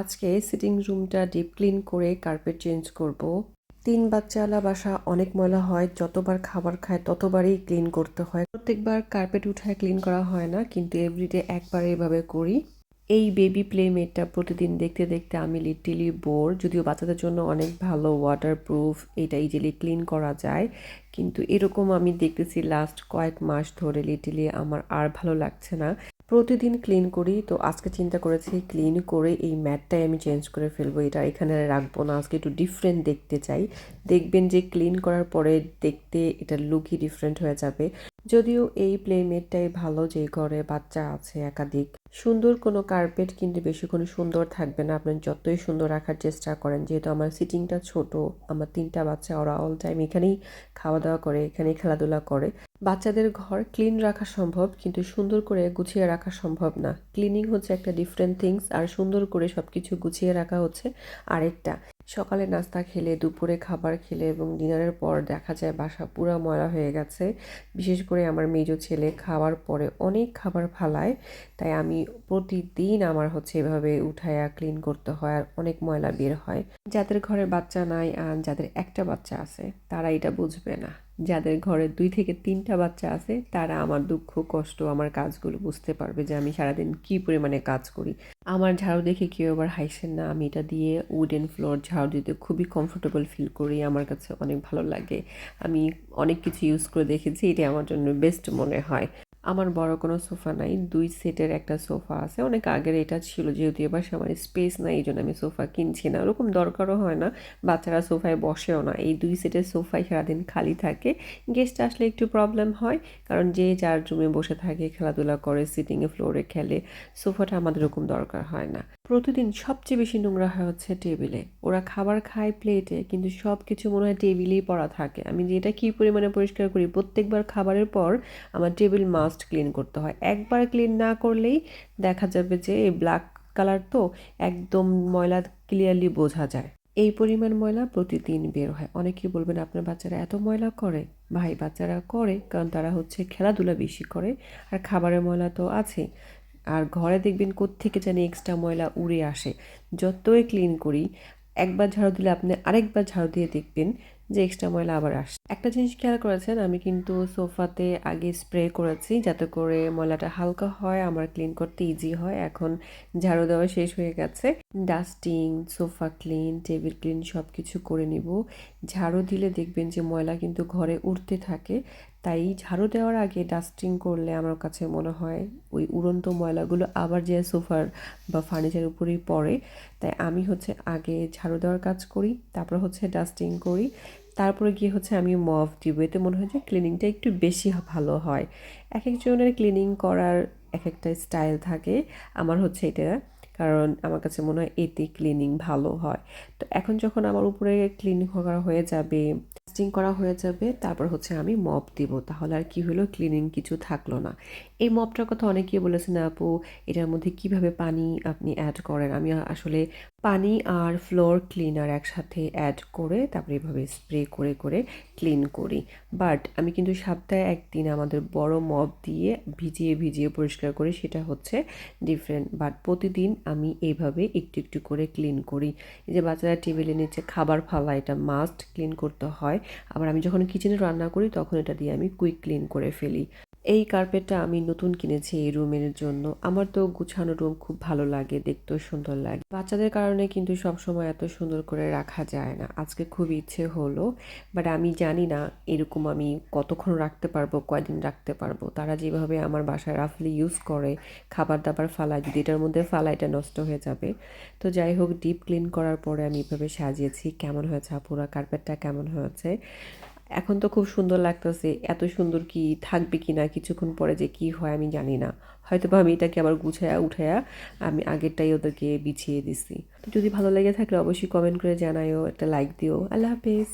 আজকে সিটিং রুমটা deep clean করে কার্পেট চেঞ্জ করব। তিন বাচ্চাওয়ালা বাসা অনেক ময়লা হয়, যতবার খাবার খায় ততবারই ক্লিন করতে হয়। প্রত্যেকবার কার্পেট উঠায় ক্লিন করা হয় না, কিন্তু এভরিডে একবার এভাবে করি। এই বেবি প্লে প্লেমেটটা প্রতিদিন দেখতে দেখতে আমি লিটিলি বোর যদিও বাচ্চাদের জন্য অনেক ভালো ওয়াটার প্রুফ এটা ইজিলি ক্লিন করা যায়। কিন্তু এরকম আমি দেখতেছি লাস্ট কয়েক মাস ধরে লিটিলি আমার আর ভালো লাগছে না। প্রতিদিন ক্লিন করি। তো আজকে চিন্তা করেছি ক্লিন করে এই ম্যাটটাই আমি চেঞ্জ করে ফেলব। এটা এখানে রাখব না। আজকে একটু ডিফারেন্ট দেখতে চাই। দেখবেন যে ক্লিন করার পরে দেখতে এটা লুকই ডিফারেন্ট হয়ে যাবে। যদিও এই প্লেমেটটাই ভালো যে ঘরে বাচ্চা আছে একাধিক, সুন্দর কোনো কার্পেট কিন্তু বেশিক্ষণ সুন্দর থাকবে না। আপনি যতই সুন্দর রাখার চেষ্টা করেন, যেহেতু আমার সিটিংটা ছোট, আমার তিনটা বাচ্চা, ওরা অল টাইম এখানেই খাওয়া দাওয়া করে, এখানেই খেলাধুলা করে। বাচ্চাদের ঘর ক্লিন রাখা সম্ভব, কিন্তু সুন্দর করে গুছিয়ে রাখা সম্ভব না। ক্লিনিং হচ্ছে একটা ডিফারেন্ট থিংস আর সুন্দর করে সব কিছু গুছিয়ে রাখা হচ্ছে আরেকটা। সকালে নাস্তা খেলে, দুপুরে খাবার খেলে এবং ডিনারের পর দেখা যায় বাসা পুরা ময়লা হয়ে গেছে। বিশেষ করে আমার মেজো ছেলে খাওয়ার পরে অনেক খাবার ফালায়, তাই আমি প্রতিদিন আমার হচ্ছে এভাবে উঠায়া ক্লিন করতে হয় আর অনেক ময়লা বের হয়। যাদের ঘরে বাচ্চা নাই আর যাদের একটা বাচ্চা আছে, তারা এটা বুঝবে না। যাদের ঘরে দুই থেকে তিনটা বাচ্চা আছে, তারা আমার দুঃখ, কষ্ট, আমার কাজগুলো বুঝতে পারবে যে আমি সারাদিন কি পরিমাণে কাজ করি। আমার ঝাড়ু দেখে কেউ আবার হাইসেন না, আমি এটা দিয়ে উডেন ফ্লোর ঝাড়ু দিতে খুবই কমফোর্টেবল ফিল করি, আমার কাছে অনেক ভালো লাগে। আমি অনেক কিছু ইউজ করে দেখেছি এটা আমার জন্য বেস্ট মনে হয়। আমার বড় কোনো সোফা নাই, দুই সেটের একটা সোফা আছে। অনেক আগের এটা ছিল, যেহেতু এবার আমার স্পেস নাই এই জন্য আমি সোফা কিনছি না। ওরকম দরকারও হয় না, বাচ্চারা সোফায় বসেও না। এই দুই সেটের সোফায় সারাদিন খালি থাকে। গেস্ট আসলে একটু প্রবলেম হয়, কারণ যে যার রুমে বসে থাকে, খেলাধুলা করে সিটিংয়ে ফ্লোরে খেলে, সোফাটা আমাদের ওরকম দরকার হয় না। প্রতিদিন সবচেয়ে বেশি নোংরা হয় হচ্ছে টেবিলে। ওরা খাবার খায় প্লেটে, কিন্তু সব কিছু মনে হয় টেবিলেই পড়া থাকে। আমি যেটা কী পরিমাণে পরিষ্কার করি, প্রত্যেকবার খাবারের পর আমার টেবিল মাস্ট ক্লিন করতে হয়। একবার ক্লিন না করলেই দেখা যাবে যে এই ব্ল্যাক কালার তো একদম ময়লা ক্লিয়ারলি বোঝা যায়। এই পরিমাণ ময়লা প্রতিদিন বের হয়। অনেকেই বলবেন, আপনার বাচ্চারা এত ময়লা করে? ভাই, বাচ্চারা করে, কারণ তারা হচ্ছে খেলাধুলা বেশি করে, আর খাবারের ময়লা তো আছেই। আর ঘরে দেখবেন কোত্থেকে জানি এক্সট্রা ময়লা উড়ে আসে। যতই ক্লিন করি, একবার ঝাড়ু দিলে আপনি আরেকবার ঝাড়ু দিয়ে দেখবেন যে এক্সট্রা ময়লা আবার আসে একটা জিনিস খেয়াল করেছেন, আমি কিন্তু সোফাতে আগে স্প্রে করেছি যাতে করে ময়লাটা হালকা হয়, আমার ক্লিন করতে ইজি হয়। এখন ঝাড়ু দেওয়া শেষ হয়ে গেছে। Dusting sofa clean table clean সব কিছু করে নিব। ঝাড়ু দিলে দেখবেন যে ময়লা কিন্তু ঘরে উঠতে থাকে। তাই ঝাড়ু দেওয়ার আগে ডাস্টিং করলে আমার কাছে মনে হয় ওই উড়ন্ত ময়লাগুলো আবার যে সোফার বা ফার্নিচারের উপরেই পড়ে। তাই আমি হচ্ছে আগে ঝাড়ু দেওয়ার কাজ করি, তারপর হচ্ছে ডাস্টিং করি। তারপরে গিয়ে হচ্ছে আমি মফ দিব। এতে মনে হয় যে ক্লিনিংটা একটু বেশি ভালো হয়। এক একজনের ক্লিনিং করার এক একটা স্টাইল থাকে। আমার হচ্ছে এটা, কারণ আমার কাছে মনে হয় এতে ক্লিনিং ভালো হয়। তো এখন যখন আমার উপরে ক্লিনিং করা হয়ে যাবে ডাস্টিং করা হয়ে যাবে, তারপর হচ্ছে আমি মপ দিব। তাহলে আর কি হলো? ক্লিনিং কিছু থাকল না। এই মপটার কথা অনেকেই বলেছেন, আপু, এটার মধ্যে কীভাবে পানি আপনি অ্যাড করেন? আমি আসলে পানি আর ফ্লোর ক্লিনার একসাথে অ্যাড করে তারপরে এভাবে স্প্রে করে করে ক্লিন করি। বাট আমি কিন্তু সপ্তাহে একদিন আমাদের বড় মপ দিয়ে ভিজিয়ে ভিজিয়ে পরিষ্কার করি, সেটা হচ্ছে ডিফারেন্ট বাট প্রতিদিন আমি এইভাবে একটু একটু করে ক্লিন করি। এই যে বাচ্চারা টেবিলে নিচে খাবার ফালা, এটা মাস্ট ক্লিন করতে হয়। আবার আমি যখন কিচেনে রান্না করি, তখন এটা দিয়ে আমি কুইক ক্লিন করে ফেলি। এই কার্পেটটা আমি নতুন কিনেছি এই রুমের জন্য। আমার তো গুছানো রুম খুব ভালো লাগে, দেখতেও সুন্দর লাগে। বাচ্চাদের কারণে কিন্তু সব সময় এত সুন্দর করে রাখা যায় না। আজকে খুব ইচ্ছে হলো বাট আমি জানি না এরকম আমি কতক্ষণ রাখতে পারব, কয়দিন রাখতে পারব। তারা যেভাবে আমার বাসায় রাফলি ইউজ করে খাবার দাবার ফালায়, যদি এটার মধ্যে ফালা এটা নষ্ট হয়ে যাবে। তো যাই হোক ডিপ ক্লিন করার পরে আমি এভাবে সাজিয়েছি। কেমন হয়েছে পুরো কার্পেটটা কেমন হয়েছে? এখন তো খুব সুন্দর লাগতেছে, এত সুন্দর কি থাকবে কি না, কিছুক্ষণ পরে যে কি হয় আমি জানি না। হয়তো বা আমি এটাকে আবার গুছায়া, উঠায়া আমি আগেরটাই ওদেরকে বিছিয়ে দিছি। তো যদি ভালো লেগে থাকলে অবশ্যই কমেন্ট করে জানাইও একটা লাইক দিও। আল্লাহ হাফেজ।